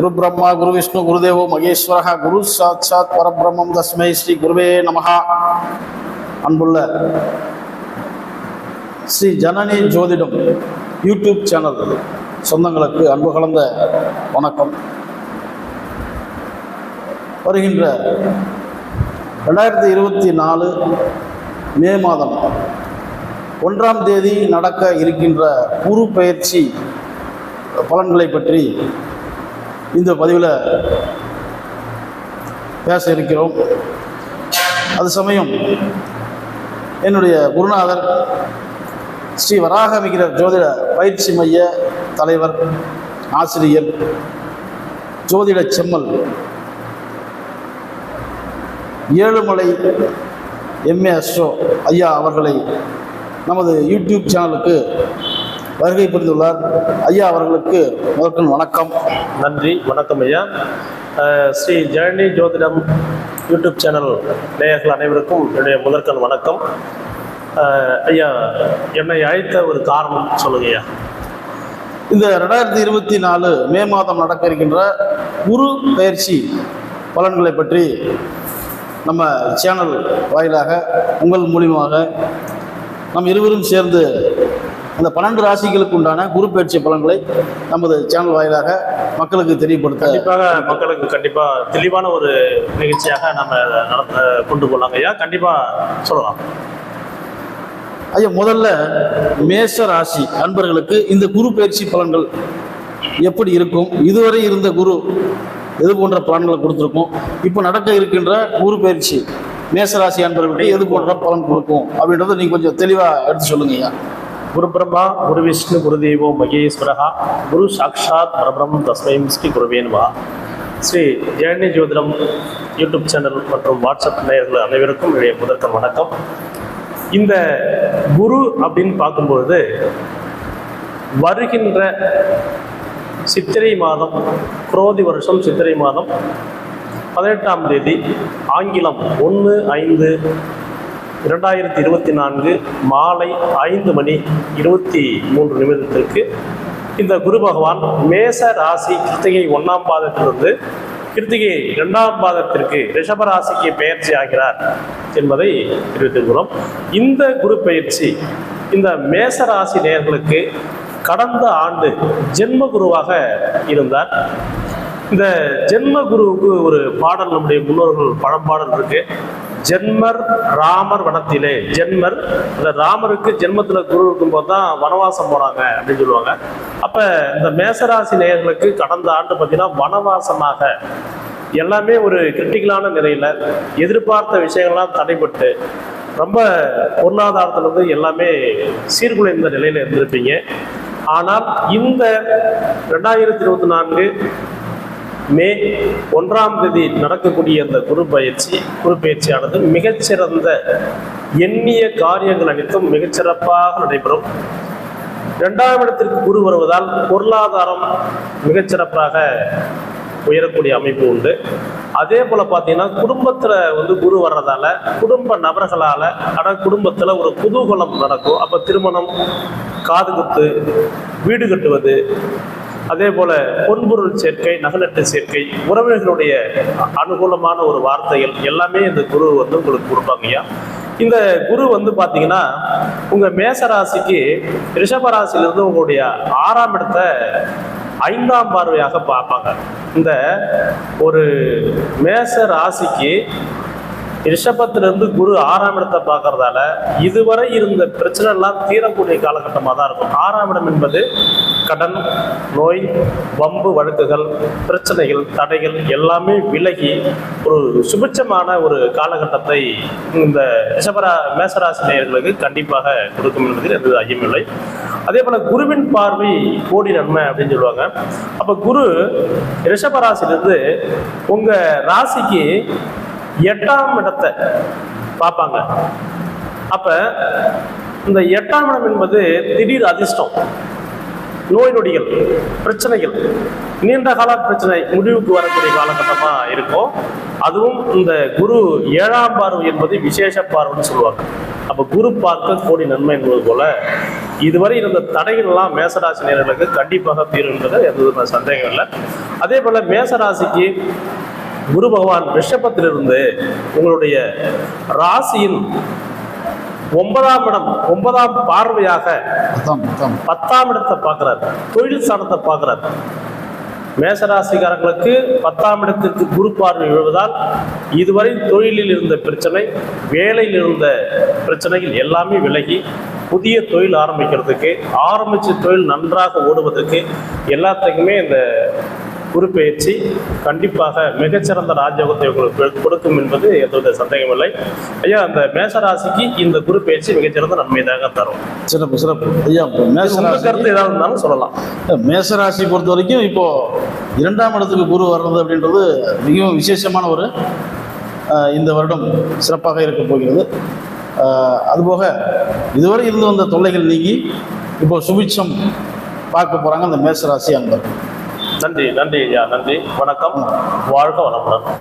குரு பிரம்மா குரு விஷ்ணு குருதேவோ மகேஸ்வரக குரு சாட்சாத் பரபிரம்மம் தஸ்மை ஸ்ரீ குருவே நமஹா அன்புள்ள ஸ்ரீ ஜனனி ஜோதிடம் யூடியூப் சேனல் சொந்தங்களுக்கு அன்பு கலந்த வணக்கம். வருகின்ற ரெண்டாயிரத்தி இருபத்தி நாலு மே மாதம் ஒன்றாம் தேதி நடக்க இருக்கின்ற குரு பயிற்சி பலன்களை பற்றி இந்த பதிவில் பேச இருக்கிறோம். அது சமயம் என்னுடைய குருநாதர் ஸ்ரீ வராக விகிரர் ஜோதிட பயிற்சி மைய தலைவர் ஆசிரியர் ஜோதிட செம்மல் ஏழுமலை எம்ஏ அஸ்ரோ ஐயா அவர்களை நமது யூடியூப் சேனலுக்கு வருகை புரிந்துள்ளார் ஐயா அவர்களுக்கு முதற்கண் வணக்கம். நன்றி வணக்கம் ஐயா. ஸ்ரீ ஜெர்னி ஜோதிடம் யூடியூப் சேனல் நேயர்கள் அனைவருக்கும் என்னுடைய முதற்கண் வணக்கம். ஐயா என்னை அழைத்த ஒரு காரணம் சொல்லுங்க ஐயா. இந்த ரெண்டாயிரத்தி இருபத்தி நாலு மே மாதம் நடக்க இருக்கின்ற குரு பயிற்சி பலன்களை பற்றி நம்ம சேனல் வாயிலாக உங்கள் மூலியமாக நம் இருவரும் சேர்ந்து அந்த பன்னெண்டு ராசிகளுக்கு உண்டான குரு பயிற்சி பலன்களை நமது சேனல் வாயிலாக மக்களுக்கு தெரியப்படுத்த கண்டிப்பாக மக்களுக்கு கண்டிப்பா தெளிவான ஒரு நிகழ்ச்சியாக நம்ம நடத்த கொண்டு போகலாங்க ஐயா கண்டிப்பா சொல்லலாம். ஐயா முதல்ல மேஷ ராசி அன்பர்களுக்கு இந்த குரு பயிற்சி பலன்கள் எப்படி இருக்கும்? இதுவரை இருந்த குரு எது போன்ற பலன்களை கொடுத்துருக்கும்? இப்போ நடக்க இருக்கின்ற குரு பயிற்சி மேசராசி அன்பர்களுக்கு எது போன்ற பலன் கொடுக்கும்? அப்படின்றத நீங்கள் கொஞ்சம் தெளிவாக எடுத்து சொல்லுங்க ஐயா. குரு பிரம்மா குரு விஷ்ணு குரு தேவோ மகேஸ்வரகா குரு சாக்ஷாத் பரபிரம் தஸ்மயம் ஸ்ரீ குருவேன்வா ஸ்ரீ ஜெயனி ஜோதிடம் யூடியூப் சேனல் மற்றும் வாட்ஸ்அப் நேயர்கள் அனைவருக்கும் என்னுடைய முதற்கண் வணக்கம். இந்த குரு அப்படின்னு பார்க்கும்பொழுது வருகின்ற சித்திரை மாதம் குரோதி வருஷம் சித்திரை மாதம் பதினெட்டாம் தேதி ஆங்கிலம் ஒன்று ஐந்து இரண்டாயிரத்தி இருபத்தி நான்கு மாலை ஐந்து மணி இருபத்தி மூன்று நிமிடத்திற்கு இந்த குரு பகவான் மேச ராசி கிருத்திகை ஒன்றாம் பாதத்திலிருந்து கிருத்திகை இரண்டாம் பாதத்திற்கு ரிஷபராசிக்கு பயிற்சி பெயர்ச்சி ஆகிறார் என்பதை தெரிவித்திருக்கிறோம் இந்த குரு பயிற்சி இந்த மேச ராசி நேயர்களுக்கு கடந்த ஆண்டு ஜென்ம குருவாக இருந்தார். இந்த ஜென்ம குருவுக்கு ஒரு பாடல் நம்முடைய முன்னோர்கள் பழம்பாடல் இருக்கு. ஜென்மர் ராமர் வனத்திலே. ஜென்மர் அந்த ராமருக்கு ஜென்மத்தில் குரு இருக்கும்போது தான் வனவாசம் போனாங்க அப்படின்னு சொல்லுவாங்க. அப்போ இந்த மேசராசி நேயர்களுக்கு கடந்த ஆண்டு பார்த்தீங்கன்னா வனவாசமாக எல்லாமே ஒரு கிரிட்டிக்கலான நிலையில் எதிர்பார்த்த விஷயங்கள்லாம் தடைப்பட்டு ரொம்ப பொருளாதாரத்துல இருந்து எல்லாமே சீர்குலைந்த நிலையில் இருந்திருப்பீங்க. ஆனால் இந்த ரெண்டாயிரத்தி இருபத்தி நான்கு மே ஒன்றாம் தேதி நடக்கக்கூடிய அந்த குரு பயிற்சி குரு பயிற்சியானது மிகச்சிறந்த எண்ணிய காரியங்கள் அனைத்தும் மிகச்சிறப்பாக நடைபெறும். இரண்டாம் இடத்திற்கு குரு வருவதால் பொருளாதாரம் மிகச்சிறப்பாக உயரக்கூடிய அமைப்பு உண்டு. அதே போல பார்த்தீங்கன்னா குடும்பத்துல வந்து குரு வர்றதால குடும்ப நபர்களால ஆனால் குடும்பத்துல ஒரு குதூகலம் நடக்கும். அப்ப திருமணம் காது குத்து வீடு கட்டுவது அதே போல பொன்பொருள் சேர்க்கை நகலட்டு சேர்க்கை உறவினர்களுடைய அனுகூலமான ஒரு வார்த்தைகள் எல்லாமே இந்த குரு வந்து உங்களுக்கு கொடுப்பாங்கய்யா இந்த குரு வந்து பாத்தீங்கன்னா உங்க மேசராசிக்கு ரிஷபராசிலிருந்து உங்களுடைய ஆறாம் இடத்தை ஐந்தாம் பார்வையாக பார்ப்பாங்க. இந்த ஒரு மேச ராசிக்கு ரிஷபத்திலிருந்து குரு ஆறாம் இடத்தை பார்க்கறதால இதுவரை இருந்த பிரச்சனை எல்லாம் தீரக்கூடிய காலகட்டமாக தான் இருக்கும். ஆறாம் இடம் என்பது கடன் நோய் வம்பு வழக்குகள் பிரச்சனைகள் தடைகள் எல்லாமே விலகி ஒரு சுபிட்சமான ஒரு காலகட்டத்தை இந்த ரிஷபரா மேசராசினியர்களுக்கு கண்டிப்பாக கொடுக்கும் என்பதில் எந்த ஐயமில்லை அதே போல குருவின் பார்வை கோடி நன்மை அப்படின்னு சொல்லுவாங்க. அப்ப குரு ரிஷபராசிலிருந்து உங்க ராசிக்கு எட்டாம் இடத்தை பார்ப்பாங்க. அப்ப இந்த எட்டாம் இடம் என்பது திடீர் அதிர்ஷ்டம். நோய் நொடிகள் பிரச்சனைகள் நீண்ட கால பிரச்சனை முடிவுக்கு வரக்கூடிய காலகட்டமா இருக்கும். அதுவும் இந்த குரு ஏழாம் பார்வை என்பது விசேஷ பார்வைன்னு சொல்லுவாங்க. அப்ப குரு பார்க்க கோடி நன்மை என்பது போல இதுவரை இருந்த தடைகள்லாம் மேசராசி நேர்களுக்கு கண்டிப்பாக தீரும் என்பது எந்த சந்தேகம் இல்லை. அதே போல மேசராசிக்கு குரு பகவான் ரிஷபத்திலிருந்து உங்களுடைய ராசியின் ஒன்பதாம் இடம் ஒன்பதாம் பார்வையாக பத்தாம் இடத்தை பார்க்கிறார். தொழில் ஸ்தானத்தை பார்க்கிறார். மேசராசிக்காரங்களுக்கு பத்தாம் இடத்திற்கு குரு பார்வை விழுவதால் இதுவரை தொழிலில் இருந்த பிரச்சனை வேலையில் இருந்த பிரச்சனைகள் எல்லாமே விலகி புதிய தொழில் ஆரம்பிக்கிறதுக்கு ஆரம்பிச்ச தொழில் நன்றாக ஓடுவதற்கு எல்லாத்துக்குமே இந்த குரு பயிற்சி கண்டிப்பாக மிகச்சிறந்த ராஜயோகத்தை உங்களுக்கு கொடுக்கும் என்பது எந்தவித சந்தேகமில்லை. ஐயா அந்த மேசராசிக்கு இந்த குரு பயிற்சி மிகச்சிறந்த நன்மை தாங்க தரும். சிறப்பு சிறப்பு. ஐயா மேசராசி கருத்து ஏதாவது இருந்தாலும் சொல்லலாம். மேசராசி பொறுத்த வரைக்கும் இப்போ இரண்டாம் இடத்துக்கு குரு வர்றது அப்படின்றது மிகவும் விசேஷமான ஒரு இந்த வருடம் சிறப்பாக இருக்க போகிறது. அதுபோக இதுவரை இருந்து வந்த தொல்லைகள் நீங்கி இப்போ சுபிட்சம் பார்க்க போறாங்க அந்த மேசராசி அன்பர் நன்றி நன்றி ஐயா நன்றி. வணக்கம். வாழ்க வளமுடன்.